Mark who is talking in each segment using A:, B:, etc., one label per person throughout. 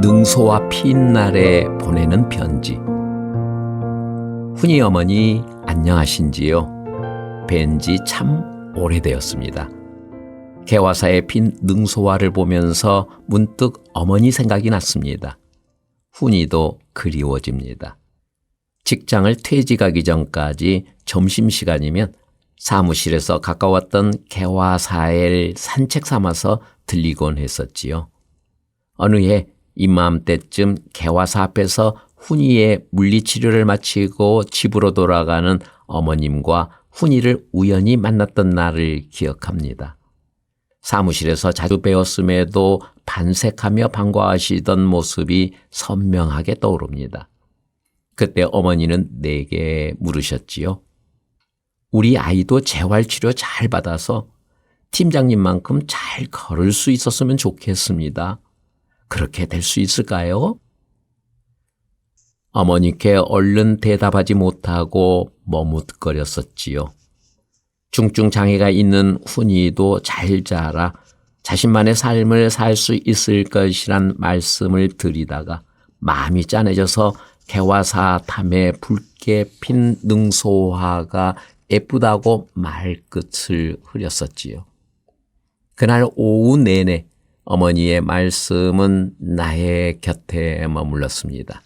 A: 능소와 핀날에 보내는 편지. 훈이 어머니 안녕하신지요? 뵌 지 참 오래되었습니다. 개화사에 핀 능소화를 보면서 문득 어머니 생각이 났습니다. 훈이도 그리워집니다. 직장을 퇴직하기 전까지 점심시간이면 사무실에서 가까웠던 개화사를 산책 삼아서 들리곤 했었지요. 어느 해 이맘때쯤 개화사 앞에서 훈이의 물리치료를 마치고 집으로 돌아가는 어머님과 훈이를 우연히 만났던 날을 기억합니다. 사무실에서 자주 배웠음에도 반색하며 반가워하시던 모습이 선명하게 떠오릅니다. 그때 어머니는 내게 물으셨지요. 우리 아이도 재활치료 잘 받아서 팀장님만큼 잘 걸을 수 있었으면 좋겠습니다. 그렇게 될 수 있을까요? 어머니께 얼른 대답하지 못하고 머뭇거렸었지요. 중증 장애가 있는 훈이도 잘 자라 자신만의 삶을 살 수 있을 것이란 말씀을 드리다가 마음이 짠해져서 개화사 탐에 붉게 핀 능소화가 예쁘다고 말끝을 흐렸었지요. 그날 오후 내내 어머니의 말씀은 나의 곁에 머물렀습니다.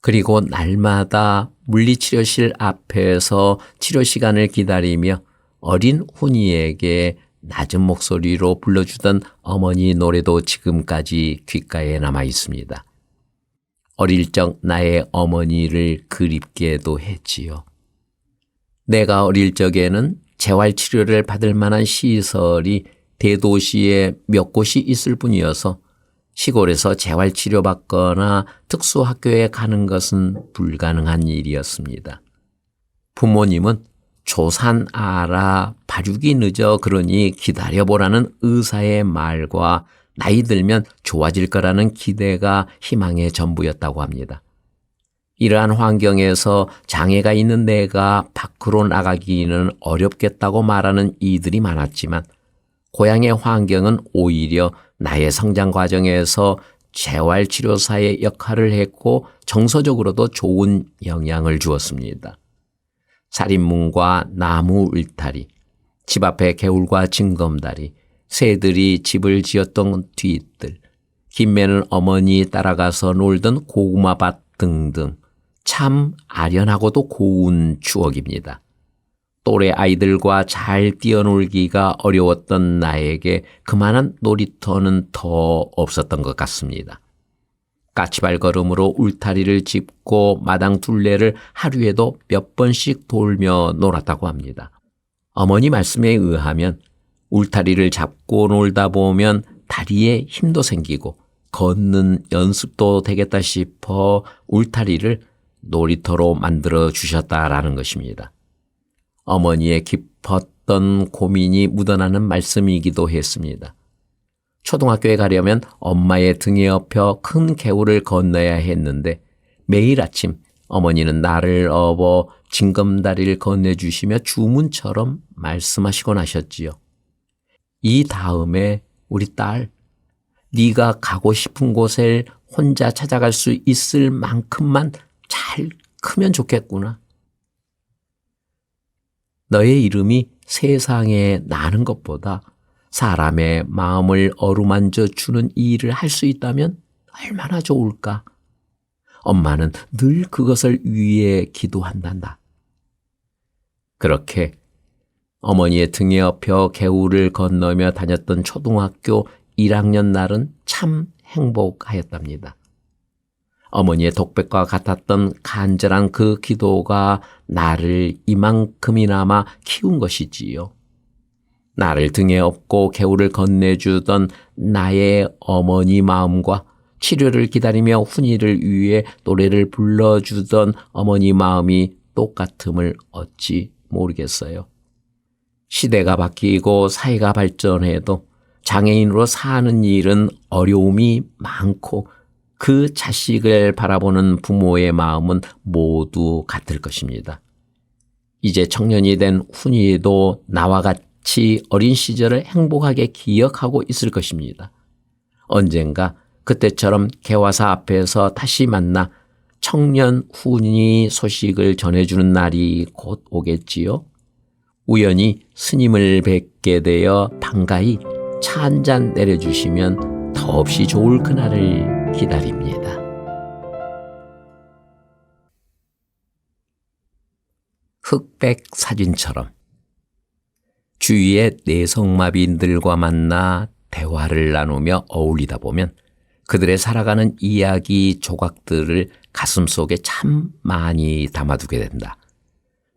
A: 그리고 날마다 물리치료실 앞에서 치료 시간을 기다리며 어린 훈이에게 낮은 목소리로 불러주던 어머니 노래도 지금까지 귓가에 남아 있습니다. 어릴 적 나의 어머니를 그립게도 했지요. 내가 어릴 적에는 재활치료를 받을 만한 시설이 대도시에 몇 곳이 있을 뿐이어서 시골에서 재활치료 받거나 특수학교에 가는 것은 불가능한 일이었습니다. 부모님은 조산 알아 발육이 늦어 그러니 기다려보라는 의사의 말과 나이 들면 좋아질 거라는 기대가 희망의 전부였다고 합니다. 이러한 환경에서 장애가 있는 내가 밖으로 나가기는 어렵겠다고 말하는 이들이 많았지만 고향의 환경은 오히려 나의 성장 과정에서 재활치료사의 역할을 했고 정서적으로도 좋은 영향을 주었습니다. 살인문과 나무 울타리, 집 앞에 개울과 징검다리, 새들이 집을 지었던 뒤뜰, 김매는 어머니 따라가서 놀던 고구마밭 등등 참 아련하고도 고운 추억입니다. 또래 아이들과 잘 뛰어놀기가 어려웠던 나에게 그만한 놀이터는 더 없었던 것 같습니다. 까치발 걸음으로 울타리를 짚고 마당 둘레를 하루에도 몇 번씩 돌며 놀았다고 합니다. 어머니 말씀에 의하면 울타리를 잡고 놀다 보면 다리에 힘도 생기고 걷는 연습도 되겠다 싶어 울타리를 놀이터로 만들어 주셨다라는 것입니다. 어머니의 깊었던 고민이 묻어나는 말씀이기도 했습니다. 초등학교에 가려면 엄마의 등에 업혀 큰 개울을 건너야 했는데 매일 아침 어머니는 나를 업어 징검다리를 건네주시며 주문처럼 말씀하시곤 하셨지요. 이 다음에 우리 딸, 네가 가고 싶은 곳을 혼자 찾아갈 수 있을 만큼만 잘 크면 좋겠구나. 너의 이름이 세상에 나는 것보다 사람의 마음을 어루만져 주는 일을 할 수 있다면 얼마나 좋을까? 엄마는 늘 그것을 위해 기도한단다. 그렇게 어머니의 등에 업혀 개울을 건너며 다녔던 초등학교 1학년 날은 참 행복하였답니다. 어머니의 독백과 같았던 간절한 그 기도가 나를 이만큼이나마 키운 것이지요. 나를 등에 업고 개울을 건네주던 나의 어머니 마음과 치료를 기다리며 훈이를 위해 노래를 불러주던 어머니 마음이 똑같음을 어찌 모르겠어요. 시대가 바뀌고 사회가 발전해도 장애인으로 사는 일은 어려움이 많고 그 자식을 바라보는 부모의 마음은 모두 같을 것입니다. 이제 청년이 된 훈이도 나와 같이 어린 시절을 행복하게 기억하고 있을 것입니다. 언젠가 그때처럼 개화사 앞에서 다시 만나 청년 훈이 소식을 전해주는 날이 곧 오겠지요. 우연히 스님을 뵙게 되어 반가이 차 한 잔 내려주시면 더없이 좋을 그날을 기다립니다. 흑백 사진처럼 주위의 내성마비인들과 만나 대화를 나누며 어울리다 보면 그들의 살아가는 이야기 조각들을 가슴 속에 참 많이 담아두게 된다.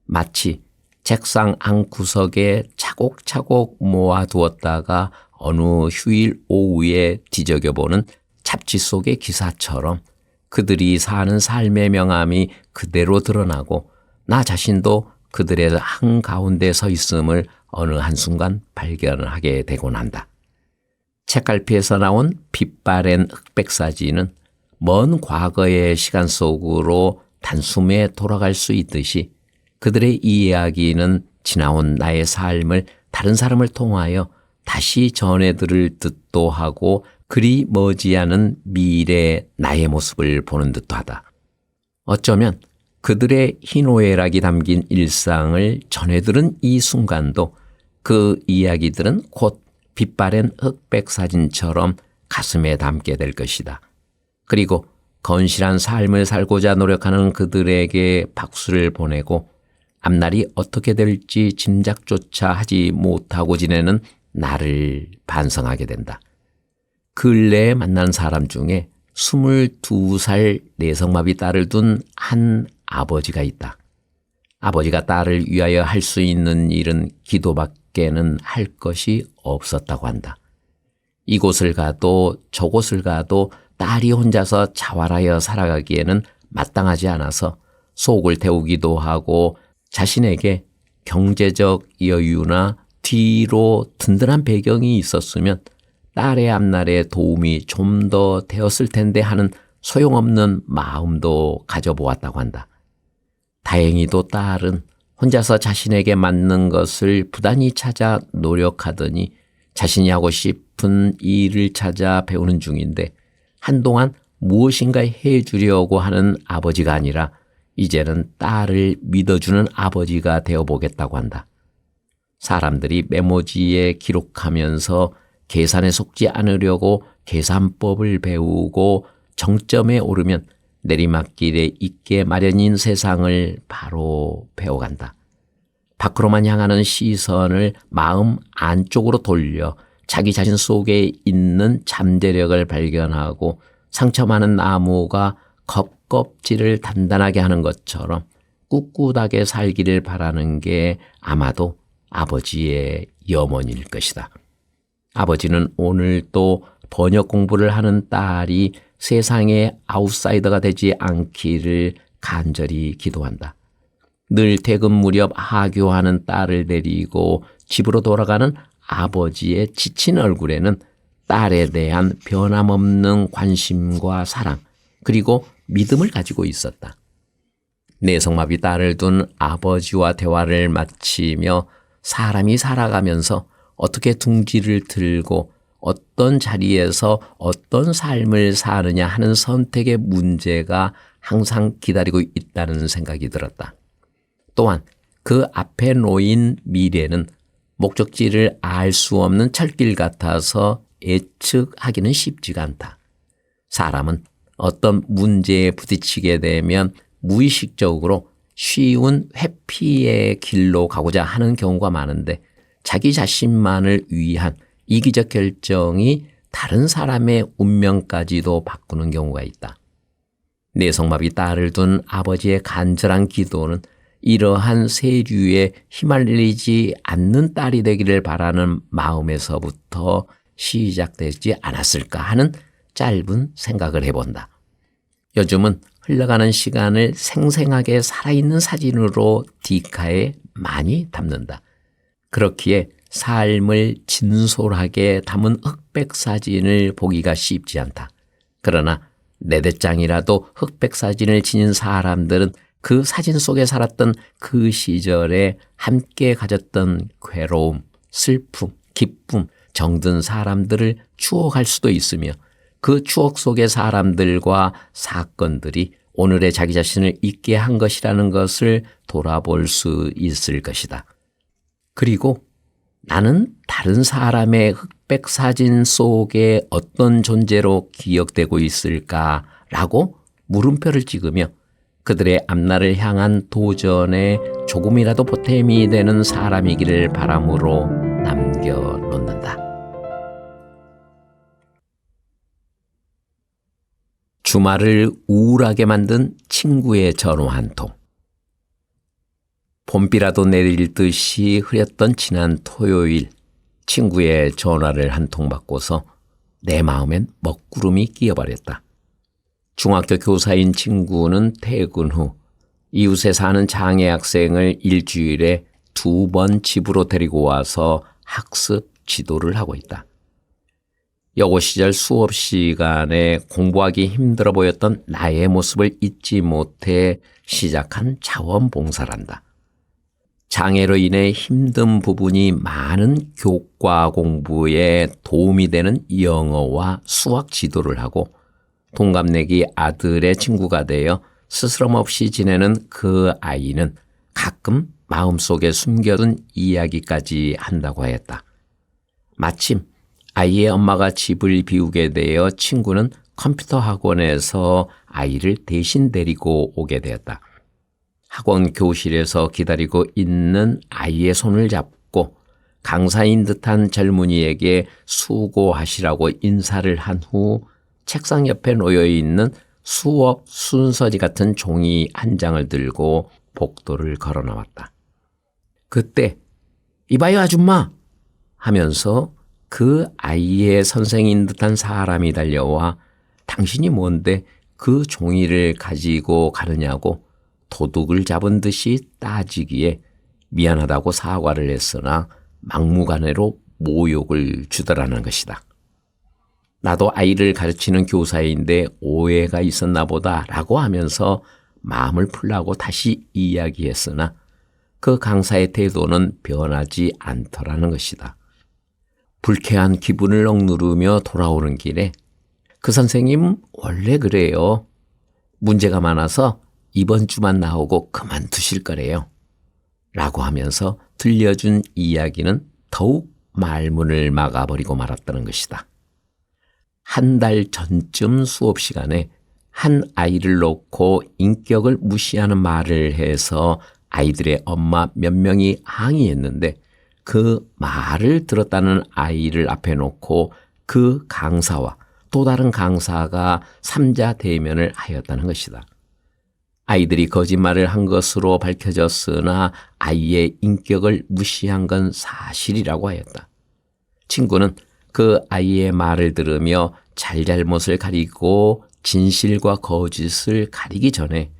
A: 마치 책상 안구석에 차곡차곡 모아두었다가 어느 휴일 오후에 뒤적여보는 잡지 속의 기사처럼 그들이 사는 삶의 명암이 그대로 드러나고 나 자신도 그들의 한가운데 서 있음을 어느 한순간 발견하게 되곤 한다. 책갈피에서 나온 빛바랜 흑백 사진은 먼 과거의 시간 속으로 단숨에 돌아갈 수 있듯이 그들의 이야기는 지나온 나의 삶을 다른 사람을 통하여 다시 전해 들을 듯도 하고 그리 머지않은 미래 나의 모습을 보는 듯도 하다. 어쩌면 그들의 희노애락이 담긴 일상을 전해 들은 이 순간도 그 이야기들은 곧 빛바랜 흑백 사진처럼 가슴에 담게 될 것이다. 그리고 건실한 삶을 살고자 노력하는 그들에게 박수를 보내고 앞날이 어떻게 될지 짐작조차 하지 못하고 지내는 나를 반성하게 된다. 근래에 만난 사람 중에 22살 내성마비 딸을 둔 한 아버지가 있다. 아버지가 딸을 위하여 할 수 있는 일은 기도밖에는 할 것이 없었다고 한다. 이곳을 가도 저곳을 가도 딸이 혼자서 자활하여 살아가기에는 마땅하지 않아서 속을 태우기도 하고 자신에게 경제적 여유나 뒤로 든든한 배경이 있었으면 딸의 앞날에 도움이 좀 더 되었을 텐데 하는 소용없는 마음도 가져보았다고 한다. 다행히도 딸은 혼자서 자신에게 맞는 것을 부단히 찾아 노력하더니 자신이 하고 싶은 일을 찾아 배우는 중인데 한동안 무엇인가 해주려고 하는 아버지가 아니라 이제는 딸을 믿어주는 아버지가 되어 보겠다고 한다. 사람들이 메모지에 기록하면서 계산에 속지 않으려고 계산법을 배우고 정점에 오르면 내리막길에 있게 마련인 세상을 바로 배워간다. 밖으로만 향하는 시선을 마음 안쪽으로 돌려 자기 자신 속에 있는 잠재력을 발견하고 상처 많은 나무가 겉껍질을 단단하게 하는 것처럼 꿋꿋하게 살기를 바라는 게 아마도 아버지의 염원일 것이다. 아버지는 오늘 또 번역 공부를 하는 딸이 세상의 아웃사이더가 되지 않기를 간절히 기도한다. 늘 퇴근 무렵 하교하는 딸을 데리고 집으로 돌아가는 아버지의 지친 얼굴에는 딸에 대한 변함없는 관심과 사랑, 그리고 믿음을 가지고 있었다. 내성마비 딸을 둔 아버지와 대화를 마치며 사람이 살아가면서 어떻게 둥지를 들고 어떤 자리에서 어떤 삶을 사느냐 하는 선택의 문제가 항상 기다리고 있다는 생각이 들었다. 또한 그 앞에 놓인 미래는 목적지를 알 수 없는 철길 같아서 예측하기는 쉽지가 않다. 사람은 어떤 문제에 부딪히게 되면 무의식적으로 쉬운 회피의 길로 가고자 하는 경우가 많은데 자기 자신만을 위한 이기적 결정이 다른 사람의 운명까지도 바꾸는 경우가 있다. 내성마비 딸을 둔 아버지의 간절한 기도는 이러한 세류에 휘말리지 않는 딸이 되기를 바라는 마음에서부터 시작되지 않았을까 하는 짧은 생각을 해본다. 요즘은 흘러가는 시간을 생생하게 살아있는 사진으로 디카에 많이 담는다. 그렇기에 삶을 진솔하게 담은 흑백 사진을 보기가 쉽지 않다. 그러나 내 대장이라도 흑백 사진을 지닌 사람들은 그 사진 속에 살았던 그 시절에 함께 가졌던 괴로움, 슬픔, 기쁨, 정든 사람들을 추억할 수도 있으며 그 추억 속의 사람들과 사건들이 오늘의 자기 자신을 잊게 한 것이라는 것을 돌아볼 수 있을 것이다. 그리고 나는 다른 사람의 흑백 사진 속에 어떤 존재로 기억되고 있을까라고 물음표를 찍으며 그들의 앞날을 향한 도전에 조금이라도 보탬이 되는 사람이기를 바람으로 남겨놓는다. 주말을 우울하게 만든 친구의 전화 한 통. 봄비라도 내릴 듯이 흐렸던 지난 토요일 친구의 전화를 한 통 받고서 내 마음엔 먹구름이 끼어버렸다. 중학교 교사인 친구는 퇴근 후 이웃에 사는 장애 학생을 일주일에 두 번 집으로 데리고 와서 학습 지도를 하고 있다. 여고 시절 수업 시간에 공부하기 힘들어 보였던 나의 모습을 잊지 못해 시작한 자원봉사란다. 장애로 인해 힘든 부분이 많은 교과 공부에 도움이 되는 영어와 수학 지도를 하고 동갑내기 아들의 친구가 되어 스스럼 없이 지내는 그 아이는 가끔 마음속에 숨겨둔 이야기까지 한다고 하였다. 마침 아이의 엄마가 집을 비우게 되어 친구는 컴퓨터 학원에서 아이를 대신 데리고 오게 되었다. 학원 교실에서 기다리고 있는 아이의 손을 잡고 강사인 듯한 젊은이에게 수고하시라고 인사를 한 후 책상 옆에 놓여 있는 수업 순서지 같은 종이 한 장을 들고 복도를 걸어 나왔다. 그때 이봐요 아줌마 하면서 그 아이의 선생인 듯한 사람이 달려와 당신이 뭔데 그 종이를 가지고 가느냐고 도둑을 잡은 듯이 따지기에 미안하다고 사과를 했으나 막무가내로 모욕을 주더라는 것이다. 나도 아이를 가르치는 교사인데 오해가 있었나 보다 라고 하면서 마음을 풀라고 다시 이야기했으나 그 강사의 태도는 변하지 않더라는 것이다. 불쾌한 기분을 억누르며 돌아오는 길에 그 선생님 원래 그래요. 문제가 많아서 이번 주만 나오고 그만두실 거래요. 라고 하면서 들려준 이야기는 더욱 말문을 막아버리고 말았다는 것이다. 한 달 전쯤 수업 시간에 한 아이를 놓고 인격을 무시하는 말을 해서 아이들의 엄마 몇 명이 항의했는데 그 말을 들었다는 아이를 앞에 놓고 그 강사와 또 다른 강사가 삼자 대면을 하였다는 것이다. 아이들이 거짓말을 한 것으로 밝혀졌으나 아이의 인격을 무시한 건 사실이라고 하였다. 친구는 그 아이의 말을 들으며 잘잘못을 가리고 진실과 거짓을 가리기 전에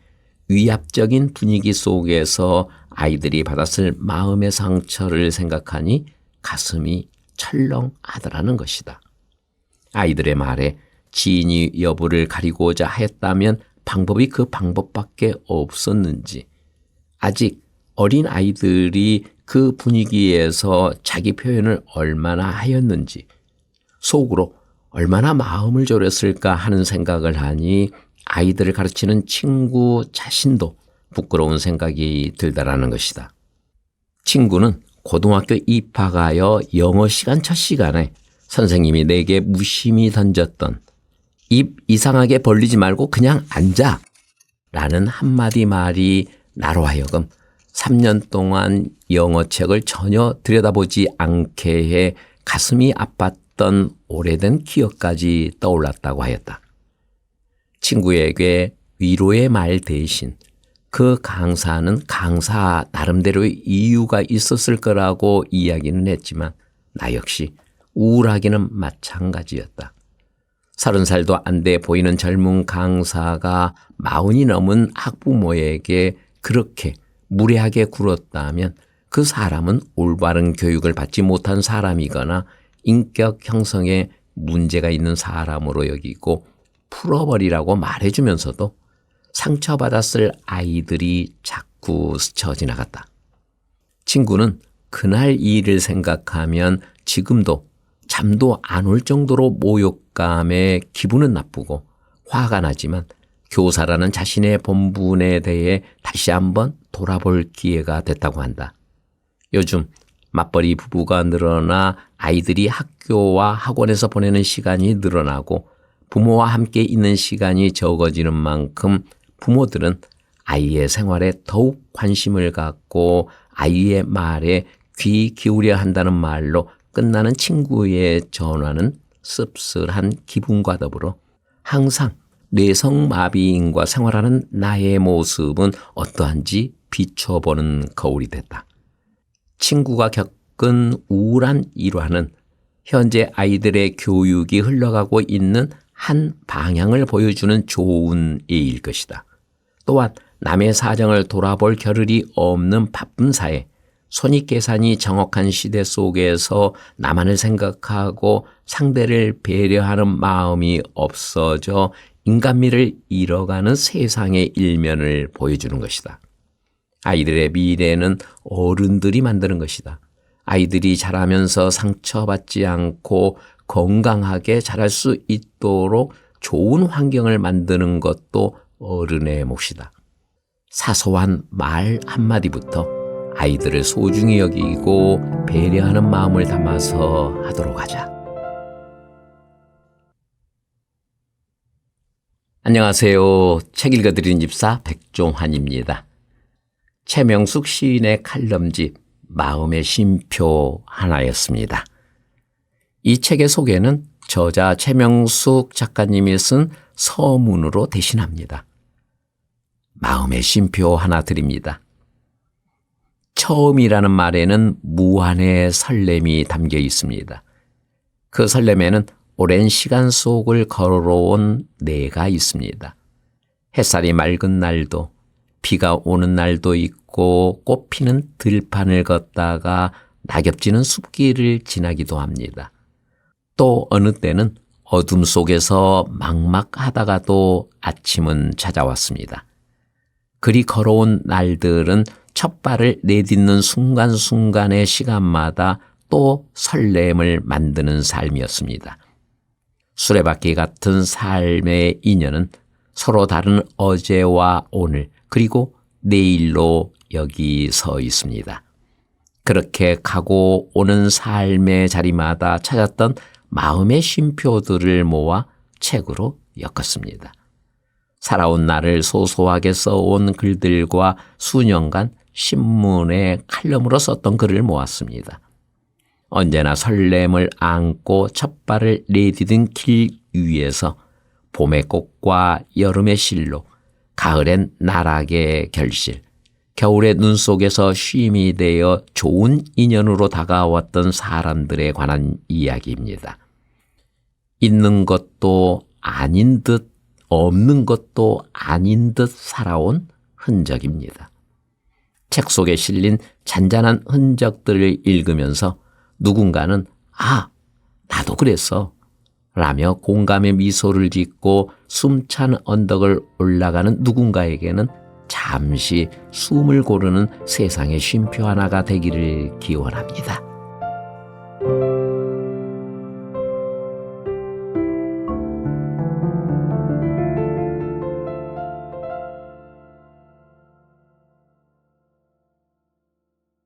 A: 위압적인 분위기 속에서 아이들이 받았을 마음의 상처를 생각하니 가슴이 철렁하더라는 것이다. 아이들의 말에 진위 여부를 가리고자 했다면 방법이 그 방법밖에 없었는지 아직 어린 아이들이 그 분위기에서 자기 표현을 얼마나 하였는지 속으로 얼마나 마음을 졸였을까 하는 생각을 하니 아이들을 가르치는 친구 자신도 부끄러운 생각이 들다라는 것이다. 친구는 고등학교 입학하여 영어 시간 첫 시간에 선생님이 내게 무심히 던졌던 입 이상하게 벌리지 말고 그냥 앉아. 라는 한마디 말이 나로 하여금 3년 동안 영어책을 전혀 들여다보지 않게 해 가슴이 아팠던 오래된 기억까지 떠올랐다고 하였다. 친구에게 위로의 말 대신 그 강사는 강사 나름대로의 이유가 있었을 거라고 이야기는 했지만 나 역시 우울하기는 마찬가지였다. 서른 살도 안 돼 보이는 젊은 강사가 마흔이 넘은 학부모에게 그렇게 무례하게 굴었다면 그 사람은 올바른 교육을 받지 못한 사람이거나 인격 형성에 문제가 있는 사람으로 여기고 풀어버리라고 말해주면서도 상처받았을 아이들이 자꾸 스쳐 지나갔다. 친구는 그날 이 일을 생각하면 지금도 잠도 안 올 정도로 모욕감에 기분은 나쁘고 화가 나지만 교사라는 자신의 본분에 대해 다시 한번 돌아볼 기회가 됐다고 한다. 요즘 맞벌이 부부가 늘어나 아이들이 학교와 학원에서 보내는 시간이 늘어나고 부모와 함께 있는 시간이 적어지는 만큼 부모들은 아이의 생활에 더욱 관심을 갖고 아이의 말에 귀 기울여 한다는 말로 끝나는 친구의 전화는 씁쓸한 기분과 더불어 항상 뇌성마비인과 생활하는 나의 모습은 어떠한지 비춰보는 거울이 됐다. 친구가 겪은 우울한 일화는 현재 아이들의 교육이 흘러가고 있는 한 방향을 보여주는 좋은 예일 것이다. 또한 남의 사정을 돌아볼 겨를이 없는 바쁜 사회, 손익계산이 정확한 시대 속에서 나만을 생각하고 상대를 배려하는 마음이 없어져 인간미를 잃어가는 세상의 일면을 보여주는 것이다. 아이들의 미래는 어른들이 만드는 것이다. 아이들이 자라면서 상처받지 않고 건강하게 자랄 수 있도록 좋은 환경을 만드는 것도 어른의 몫이다. 사소한 말 한마디부터 아이들을 소중히 여기고 배려하는 마음을 담아서 하도록 하자. 안녕하세요. 책 읽어드리는 집사 백종환입니다. 최명숙 시인의 칼럼집 마음의 쉼표 하나였습니다. 이 책의 소개는 저자 최명숙 작가님이 쓴 서문으로 대신합니다. 마음의 쉼표 하나 드립니다. 처음이라는 말에는 무한의 설렘이 담겨 있습니다. 그 설렘에는 오랜 시간 속을 걸어온 내가 있습니다. 햇살이 맑은 날도, 비가 오는 날도 있고 꽃피는 들판을 걷다가 낙엽지는 숲길을 지나기도 합니다. 또 어느 때는 어둠 속에서 막막하다가도 아침은 찾아왔습니다. 그리 걸어온 날들은 첫 발을 내딛는 순간순간의 시간마다 또 설렘을 만드는 삶이었습니다. 수레바퀴 같은 삶의 인연은 서로 다른 어제와 오늘 그리고 내일로 여기 서 있습니다. 그렇게 가고 오는 삶의 자리마다 찾았던 마음의 쉼표들을 모아 책으로 엮었습니다. 살아온 나를 소소하게 써온 글들과 수년간 신문에 칼럼으로 썼던 글을 모았습니다. 언제나 설렘을 안고 첫 발을 내디딘 길 위에서 봄의 꽃과 여름의 실로, 가을엔 나락의 결실, 겨울의 눈 속에서 쉼이 되어 좋은 인연으로 다가왔던 사람들에 관한 이야기입니다. 있는 것도 아닌 듯, 없는 것도 아닌 듯 살아온 흔적입니다. 책 속에 실린 잔잔한 흔적들을 읽으면서 누군가는 아, 나도 그랬어. 라며 공감의 미소를 짓고 숨찬 언덕을 올라가는 누군가에게는 잠시 숨을 고르는 세상의 쉼표 하나가 되기를 기원합니다.